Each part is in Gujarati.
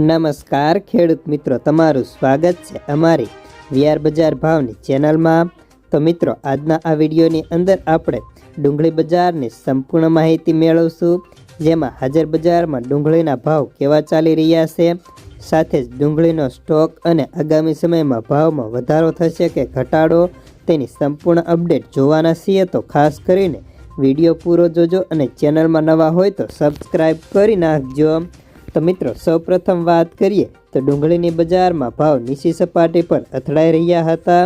નમસ્કાર, ખેડૂત મિત્રો, તમારું સ્વાગત છે અમારી વિયાર બજાર ભાવની ચેનલમાં. તો મિત્રો, આજના આ વિડીયોની અંદર આપણે ડુંગળી બજારની સંપૂર્ણ માહિતી મેળવશું, જેમાં હાજર બજારમાં ડુંગળીના ભાવ કેવા ચાલી રહ્યા છે, સાથે જ ડુંગળીનો સ્ટોક અને આગામી સમયમાં ભાવમાં વધારો થશે કે ઘટાડો, તેની સંપૂર્ણ અપડેટ જોવાના છીએ. તો ખાસ કરીને વીડિયો પૂરો જોજો અને ચેનલમાં નવા હોય તો સબસ્ક્રાઈબ કરી નાખજો. તો મિત્રો, સૌપ્રથમ વાત કરીએ તો ડુંગળીની બજારમાં ભાવ નીચી સપાટી પર અથડાઈ રહ્યા હતા.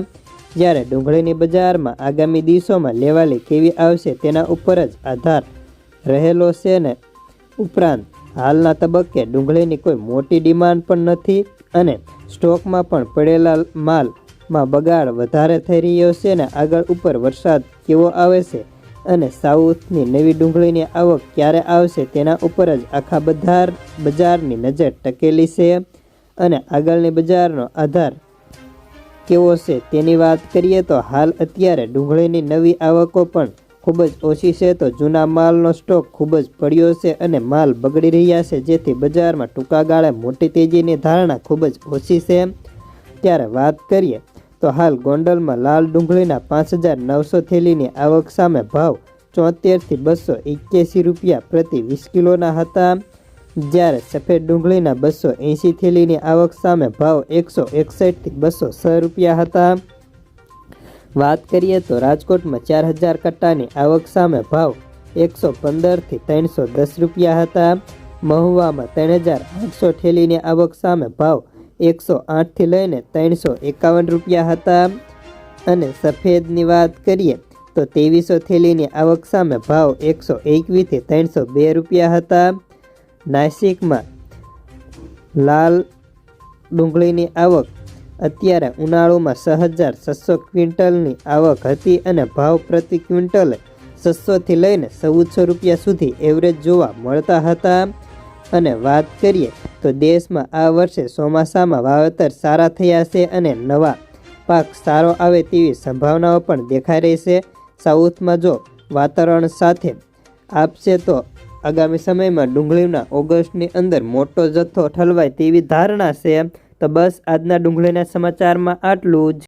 જ્યારે ડુંગળીની બજારમાં આગામી દિવસોમાં લેવાલી કેવી આવશે તેના ઉપર જ આધાર રહેલો છે ને. ઉપરાંત, હાલના તબક્કે ડુંગળીની કોઈ મોટી ડિમાન્ડ પણ નથી અને સ્ટોકમાં પણ પડેલા માલમાં બગાડ વધારે થઈ રહ્યો છે ને. આગળ ઉપર વરસાદ કેવો આવે છે અને સાઉથની નવી ડુંગળીની આવક ક્યારે આવશે તેના ઉપર જ આખા બધાર, બજારની નજર ટકેલી છે. અને આગળની બજારનો આધાર કેવો છે તેની વાત કરીએ તો હાલ અત્યારે ડુંગળીની નવી આવકો પણ ખૂબ જ ઓછી છે તો જૂના માલનો સ્ટોક ખૂબ જ પડ્યો છે અને માલ બગડી રહ્યા છે જેથી બજારમાં ટૂંકા ગાળે મોટી તેજીની ધારણા ખૂબ જ ઓછી છે. ત્યારે વાત કરીએ તો હાલ ગોંડલમાં લાલ ડુંગળીના પાંચ હજાર નવસો થેલીની આવક સામે ભાવ ચોતેરથી બસો એક્યાસી રૂપિયા પ્રતિ વીસ કિલોના હતા. જ્યારે સફેદ ડુંગળીના બસો એંસી થેલીની આવક સામે ભાવ એકસો એકસઠથી બસો છ રૂપિયા હતા. વાત કરીએ તો રાજકોટમાં ચાર હજાર કટ્ટાની આવક સામે ભાવ એકસો પંદરથી ત્રણસો દસ રૂપિયા હતા. મહુવામાં ત્રણ હજાર આઠસો થેલીની આવક સામે ભાવ એકસો આઠથી લઈને ત્રણસો એકાવન રૂપિયા હતા. અને સફેદની વાત કરીએ તો ત્રેવીસો થેલીની આવક સામે ભાવ એકસો એકવીસથી ત્રણસો બે રૂપિયા હતા. નાસિકમાં લાલ ડુંગળીની આવક અત્યારે ઉનાળુમાં છ હજાર છસો ક્વિન્ટલની આવક હતી અને ભાવ પ્રતિ ક્વિન્ટલે છસોથી લઈને ચૌદસો રૂપિયા સુધી એવરેજ જોવા મળતા હતા. અને વાત કરીએ તો દેશમાં આ વર્ષે ચોમાસામાં વાવેતર સારા થયા છે અને નવા પાક સારો આવે તેવી સંભાવનાઓ પણ દેખાઈ રહી છે. સાઉથમાં જો વાતાવરણ સાથે આપશે તો આગામી સમયમાં ડુંગળીના ઓગસ્ટની અંદર મોટો જથ્થો ઠલવાય તેવી ધારણા છે. તો બસ આજના ડુંગળીના સમાચારમાં આટલું જ.